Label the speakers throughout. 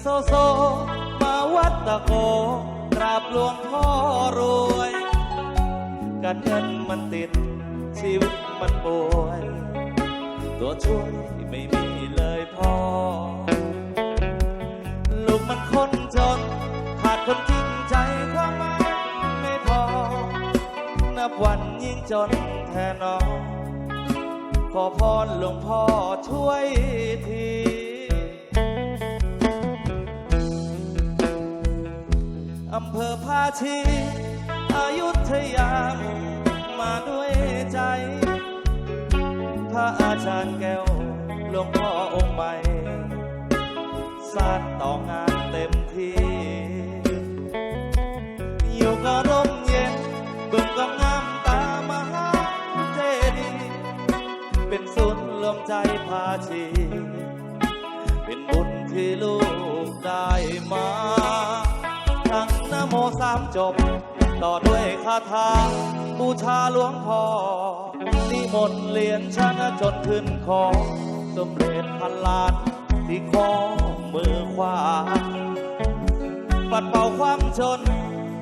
Speaker 1: โซโซ มาวัดตะโกกราบหลวงพ่อรวย การเงินมันติด ชีวิตมันป่วย ตัวช่วยไม่มีเลยพ่อ ลูกมันคนจน ขาดคนจริงใจเข้ามาไม่พอ นับวันยิ่งจนแทนน้องขอพรหลวงพ่อช่วยที อำเภอภาชีอายุทยามาด้วยใจ พระอาจารย์แก้วหลวงพ่อองค์ใหม่สร้างต่องานเต็มที่ อยู่ก็ร่มเย็นบึงก็งามตามหาเจดีย์เป็นศูนย์รวมใจภาชีเป็นบุญที่ลูกได้มา สามจบ ต่อด้วยคาถาบูชาหลวงพ่อนิมนต์เหรียญชนะจนขึ้นคอสมเด็จพันล้านที่คอมือขวา ปัดเป่าความจน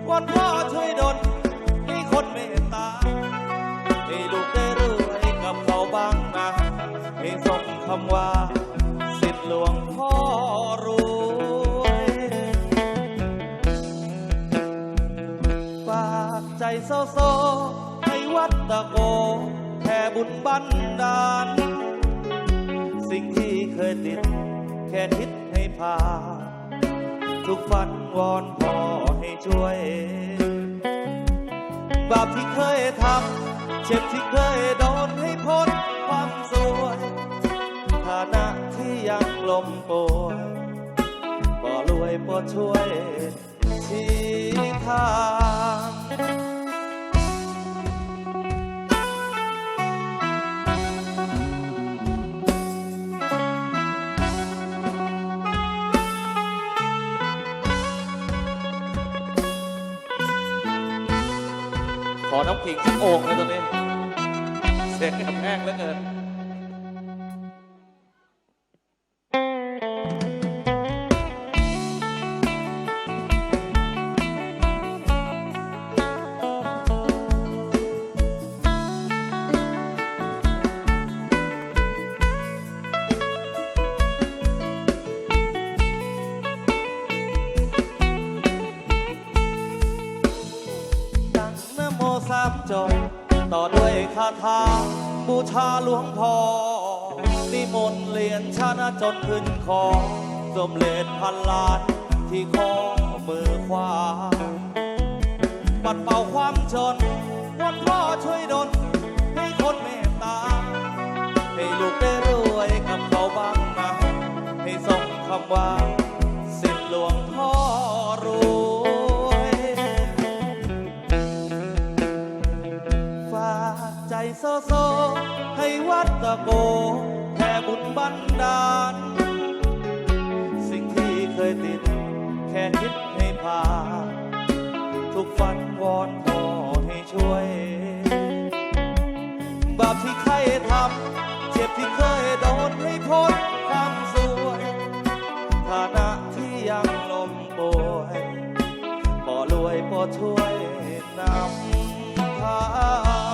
Speaker 1: วอนพ่อช่วยดลให้คนเมตตา ให้ลูกได้รวยกับเขาบ้างนะให้ส่งคำว่า สิทธิหลวง โซโซให้วัดตะโกแผ่บุญบันดาล สิ่งที่เคยติด แค่ทิศให้ผ่าทุกฝันวอนพ่อให้ช่วย บาปที่เคยทำเจ็บที่เคยโดนให้พ้นความสวยฐานะที่ยังลมป่วยก็รวยโปรดช่วยชี้ทาง น้ำขิงสักโอ่งเลยตอนนี้ เสียงกับแห้งเหลือเกิน จบต่อด้วยคาถาบูชาหลวงพ่อนิมนต์เหรียญชนะจนขึ้นคอสมเลดพันล้านที่คอมือขวา ปัดเป่าความจนวอนพ่อช่วยดลให้คนเมตตา ให้ลูกได้รวยกับเขาบ้างนะให้ส่งคำว่า โซโซ ให้วัดตะโกแผ่บุญบันดาล สิ่งที่เคยติด แค่คิดให้ผ่านทุกฝันวอนพอให้ช่วย บาปที่ใครทำเจ็บที่เคยโดนให้พ้นความสวยฐานะที่ยังลมป่วยปอรวยปอช่วยนำทาง